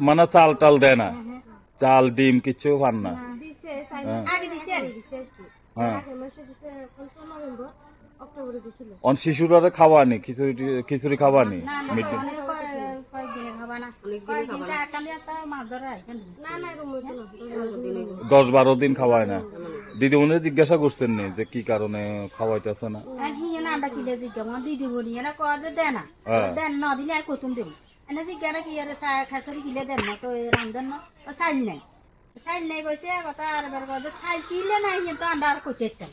মানে চাল টাল দেয় না চাল ডিম কিছু পান না হ্যাঁ। হ্যাঁ। অন শিশুরা খাওয়ানি খিচুড়ি খিচুড়ি খাওয়ানি মিড ডে দশ বারো দিন খাওয়ায় না দিদিমণি জিজ্ঞাসা করছেন নি যে কি কারণে খাওয়াইতেছে না আর হিয়ে না আমরা কিলে দিদি বলি এরা কয় যে দেন না। দেন ন দিলে আর কতুন দেব এনে জিজ্ঞাসা কি আর খাসরি কিলে দেন না তো রান্ধন না তো চাইল নাই চাইল নাই কইছে কথা আর এবার কয় যে চাইল কিলে নাই কিন্তু আমরা আর কইতে ইচ্ছা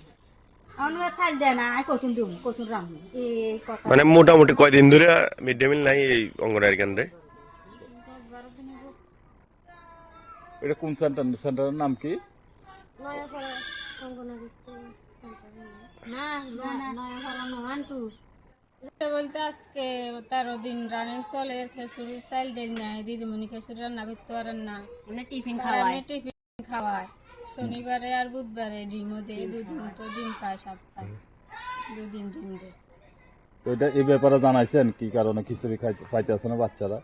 আমরা চাইল দেয় না আর কতুন দেব কতুন রান্ধন এই কথা মানে মোটামুটি কয়দিন ধরে মিড ডে মিল নাই এই অঙ্গনওয়াড়ি কেন্দ্রে এটা কোন সেন্টার সেন্টারের নাম কি বলতে আজকে তেরো দিন রানিং চলে খেসুরি চাইল দেন নাই দিদিমণি খেসুরি রান্না করতে পারেন না। টিফিন খাওয়ায়। টিফিন খাওয়ায়। শনিবারে আর বুধবারে ডিমও দেয় দুদিন তো ডিম খায় সপ্তাহে দুদিন ডিম দেয়। তো এটা এই ব্যাপারে জানাইছেন কি কারণে খিচুড়ি খাইতে পাইতেছে না বাচ্চারা?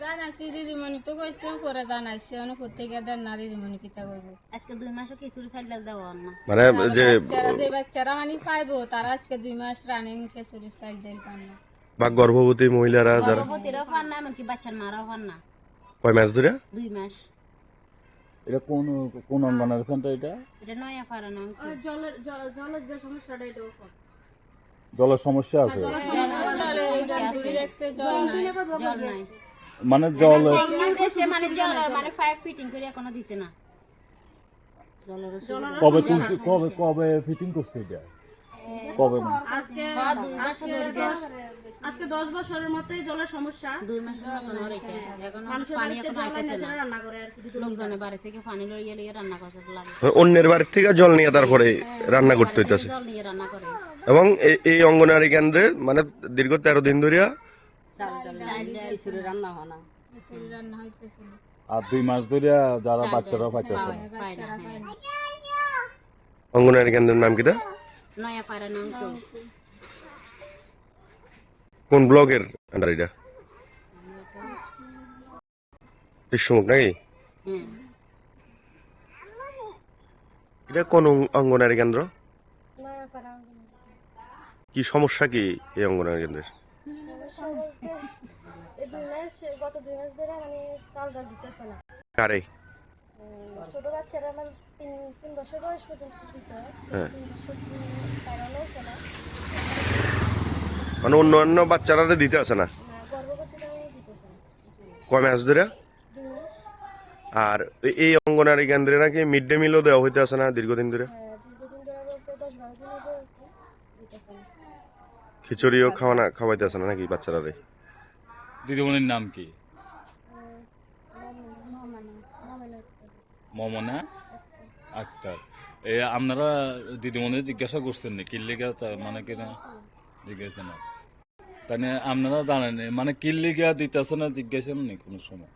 জানাইছি দিদিমণি তো কইছে পরে জানাইছি অনেক থেকে দেন না দিদিমণি কিতা করব আজকে দুই মাসও খিচুড়ি খাইলে দেওয়া না? মানে যে যে বাচ্চারা মানে পাইবো তারা আজকে দুই মাস রানিং পান না। বা গর্ভবতী মহিলারা যারা গর্ভবতীরাও ফান না এমনকি বাচ্চার মারাও ফান না। কয় মাস ধরে? দুই মাস। এটা কোন কোন অঙ্গনারী সেন্টার এটা? এটা নয়া জলের জল- জলের যে সমস্যাটা এটাও কম। জলের সমস্যা আছে? জল নাই। মানে জল মানে জল মানে পাইপ ফিটিং করে এখনও দিছে না। কবে তুলছে কবে কবে ফিটিং করছে এটা? কবে? হ্যাঁ, আজকে দশ বছরের মতোই জলের সমস্যা। দুই মাসের মতন ওর এখন পানি এখন আইতেছে না। রান্না করে আর কি লোকজনের বাড়ি থেকে পানি লইয়ে লইয়ে রান্না করতে লাগে। অন্যের বাড়ির থেকে জল নিয়ে তারপরে রান্না করতে হইতেছে। জল নিয়ে রান্না করে। এবং এই- এই অঙ্গনওয়াড়ি কেন্দ্রে মানে দীর্ঘ তেরো দিন ধরিয়া রান্না না। আর দুই মাস ধরে যারা বাচ্চারা পাইতেছে অঙ্গনওয়াড়ি কেন্দ্রের নাম ফারানো অংশ কোন ব্লকের আন্ডার এটা? বিশ্বমুখ নাকি? এটা কোন অঙ্গ- অঙ্গনওয়াড়ি কেন্দ্র? কি সমস্যা কি এই অঙ্গনওয়াড়ি কেন্দ্রের? গত দুই মাস ধরে মানে চাল দিতেছে না। কারে? ছোট বাচ্চারা মানে তিন তিন বছর বয়স পর্যন্ত দিতে। হয়। হ্যাঁ। তিন বছর পারানো হচ্ছে না? মানে অন্য অন্য বাচ্চারা দিতে আছে না? কয় মাস ধরে? আর এই- অঙ্গনওয়াড়ি কেন্দ্রে নাকি মিড ডে মিলও দেওয়া হইতে আছে না দীর্ঘদিন ধরে? হ্যাঁ খিচুড়িও খাওয়ানা খাওয়াইতে আছে না নাকি বাচ্চারা দিদিমণির নাম কি? মম- মমানা? আক্তার। এই আপনারা দিদিমণি জিজ্ঞাসা করছেন নি কিল্লিগা মানে কিনা জিজ্ঞাসা না। তাহলে আপনারা জানেন মানে কিল্লিগা দিতেছে না জিজ্ঞাসা নি কোনো সময়?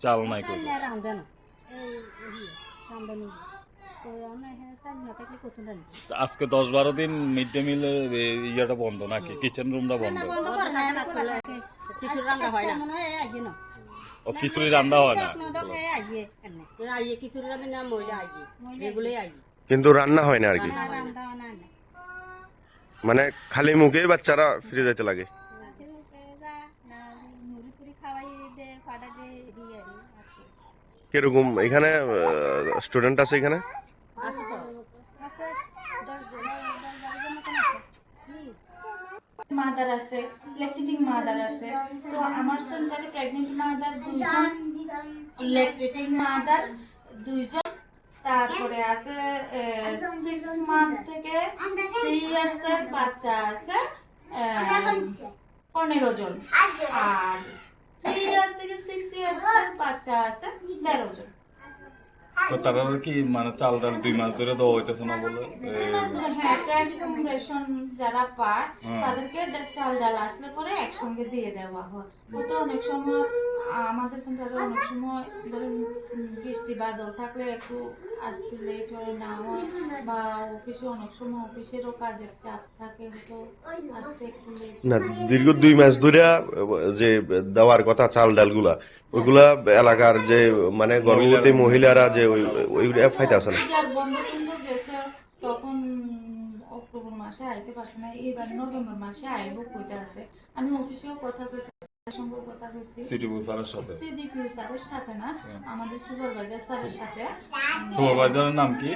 চাল মনে নাই আজকে দশ বারো দিন মিড ডে মিল ইয়েটা বন্ধ নাকি? কিচেন রুমটা বন্ধ। ও রান্না হয় না? কিন্তু রান্না হয় না আর কি। মানে খালি মুখেই বাচ্চারা ফিরে যাইতে লাগে। কীরকম এখানে স্টুডেন্ট আছে এখানে আছে তো আছে দশ জন দশ বারো জন মতন আছে মাদার আছে ল্যাকটেটিং মাদার আছে। তো আমার সেন্টারে প্রেগনেন্ট মাদার দুইজন ল্যাকটেটিং মাদার দুইজন। তারপরে আছে মান্থ থেকে থ্রি ইয়ার্স এর বাচ্চা আছে পনেরো জন। আর থ্রি ইয়ার্স থেকে সিক্স ইয়ার্স এর বাচ্চা আছে, তেরো জন। তো তারা কি মানে চাল ডাল দুই মাস ধরে দেওয়া হইতেছে না বলে হ্যাঁ ট্রান্সফর্ম রেশন যারা পায় তাদেরকে চাল ডাল আসলে পরে একসঙ্গে দিয়ে দেওয়া হয়। ও তো অনেক সময় আমাদের সেন্টারে অনেক সময় ধরেন বৃষ্টি বাদল থাকলে একটু আসতে লেট হয় না হয় বা অফিসে অনেক সময় অফিসেরও কাজের চাপ থাকে তো আসতে একটু লেট না দীর্ঘ দুই মাস ধরে যে দেওয়ার কথা চাল ডালগুলা ওইগুলা এলাকার যে মানে গর্ভবতী মহিলারা যে ওই ওইগুলা পাইতে আছে না। যার বন্ধ বন্ধ গেছে তখন অক্টোবর মাসে আইতে পারছে না এবার নভেম্বর মাসে আইব কইতে আছে। আমি অফিসেও কথা সঙ্গে কথা কইছি সিটি স্যারের সাথে। সিডিপিও স্যারের সাথে না? আমাদের সুপারভাইজার স্যারের সাথে। সুপারভাইজারের নাম কি?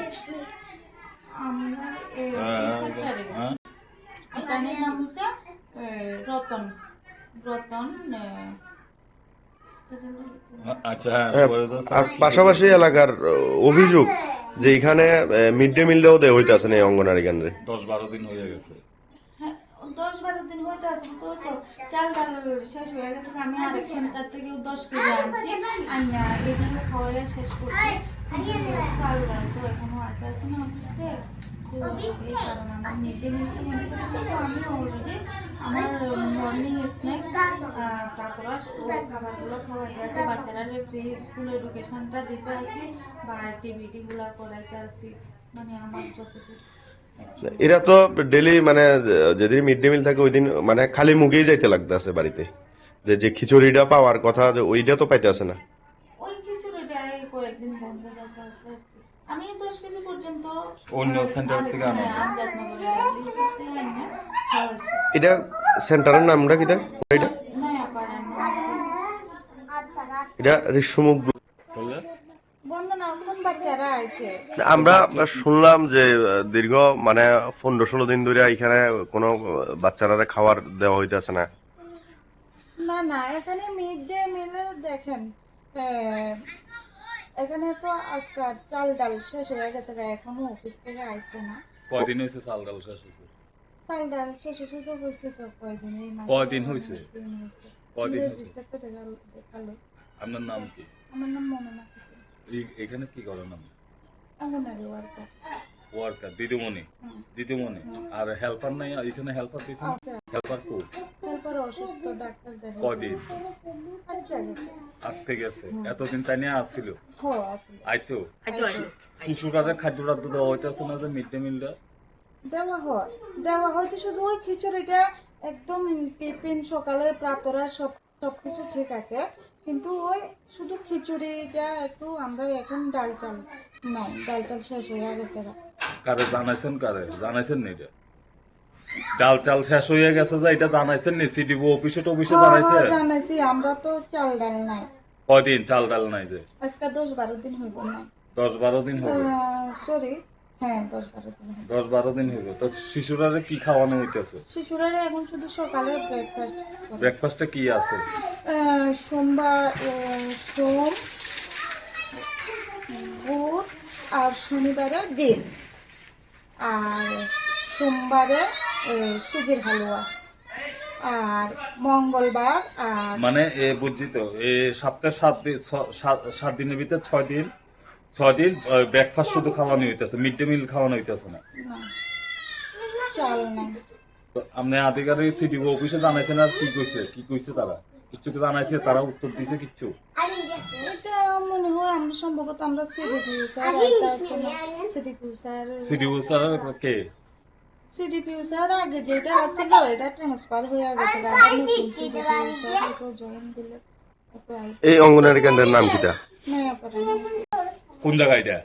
আমরা এই হ্যাঁ, হ্যাঁ? এখানের নাম হচ্ছে রতন। রতন এ, আচ্ছা হ্যাঁ হ্যাঁ, পাশাপাশি এলাকার অভিযোগ যে এখানে মিড ডে মিলটাও দেওয়া হইতেছে না এই অঙ্গনারী কেন্দ্রে। দশ বারো দিন হয়ে গেছে। হ্যাঁ, দশ বারো দিন হইতে আছে তো তো চাল ডাল শেষ হয়ে গেছে আমি আরেক সেন্টার থেকে দশ কেজি আনছি। আইনা এগুলো খাওয়াইয়া শেষ করছি। চাল ডাল তো এখনও আইতে আছে না অফিস। থেকে তো এই কারণে আমার মর্নিং স্ন্যাক্স প্রাতরাস ও খাবারগুলো খাওয়াইতে আছে। বাচ্চারা ফ্রি স্কুল এডুকেশনটা দিতে আছি বা অ্যাক্টিভিটি গুলা করাইতে আছি। মানে আমার যতটুকু এরা তো ডেলি মানে যেদিন মিড ডে মিল থাকে ওই দিন মানে খালি মুখেই যাইতে লাগতেছে বাড়িতে যে যে খিচুড়িটা পাওয়ার কথা যে ওইটা তো পাইতে আছে না আছে কি। আমি দশ কেজি পর্যন্ত অন্য থেকে আনো? হ্যাঁ। এটা সেন্টারের নামটা কিটা এটা এটা ঋষ্যমুখ আমরা শুনলাম যে দীর্ঘ মানে পনেরো ষোলো দিন ধরে এখানে কোনো বাচ্চারা খাবার দেওয়া হইতেছে না। না না এখানে মিড ডে মিলে দেখেন এখানে তো আজকাল চাল ডাল শেষ হয়ে গেছে এখনও অফিস থেকে আইছে না। কয়দিন হয়েছে চাল ডাল শেষ হয়েছে চাল ডাল শেষ হয়েছে তো হয়েছে তো কয়দিন এই মাসে কয়দিন হয়েছে? কয়দিন হয়েছে? দেখাল। আপনার নাম কি? আমার নাম মমেনা এখানে কি করেন আপনি? অঙ্গনারী ওয়ার্কার ওয়ার্কার দিদিমণি। দিদিমণি। আর হেল্পার নাই এখানে হেল্পার হেল্পার কো? তারপর অসুস্থ ডাক্তার কদিন আজকে গেছে। আজকে এতদিন তাই নিয়ে আসছিল? খাদ্য দেওয়া হইতেছে না যে মিড ডে মিলটা দেওয়া? হয়। দেওয়া হয়তো শুধু ওই খিচুড়িটা একদম টিফিন সকালে প্রাতরা সব সবকিছু ঠিক আছে। কিন্তু ওই শুধু খিচুড়িটা একটু আমরা এখন ডাল চাল নাই ডাল চাল শেষ হয়ে গেছে কারে জানাইছেন কারে? জানাইছেন নি ডাল চাল শেষ হয়ে গেছে যে এটা জানাইছেন নি? সিডিও অফিসে টফিসে হ্যাঁ, জানাইছে? হ্যাঁ, জানাইছি আমরা তো চাল ডাল নাই। কয়দিন চাল ডাল নাই যে? আজকে দশ বারো দিন হইব না। দশ বারো দিন হবে সরি হ্যাঁ দশ বারো দিন হইব। দশ বারো দিন হবে তো শিশুরা যে কি খাওয়ানো হইতেছে? শিশুরা এখন শুধু সকালে ব্রেকফাস্ট ব্রেকফাস্টে কি আছে? সোমবার সোম বুধ আর শনিবারে ডিম আর সোমবারে সুজির হালুয়া। আর মঙ্গলবার আর মানে এ বুঝছি তো এ সপ্তাহে সাত দিন সাত- দিনের ভিতরে ছয় দিন ছয় দিন ব্রেকফাস্ট শুধু খাওয়ানো হইতেছে মিড ডে মিল খাওয়ানো হইতেছে না। আপনি আধিকারিক সিডিও অফিসে জানাইছেন আর কি কইছে কি কইছে তারা? কিছু কি জানাইছে তারা উত্তর দিছে কিচ্ছু। এটা মনে হয় আমরা সম্ভবত আমরা CDPO sir CDPO sir CDO sir কে? সিডিপিউ স্যার আগে যেটা ছিল এটা ট্রান্সফার হয়ে গেছে। সিডিপিউ স্যার তো জয়েন দিলে। এই অঙ্গনারী কেন্দ্রের নাম কিটা? নয়া পড়া কোন জায়গায় এটা?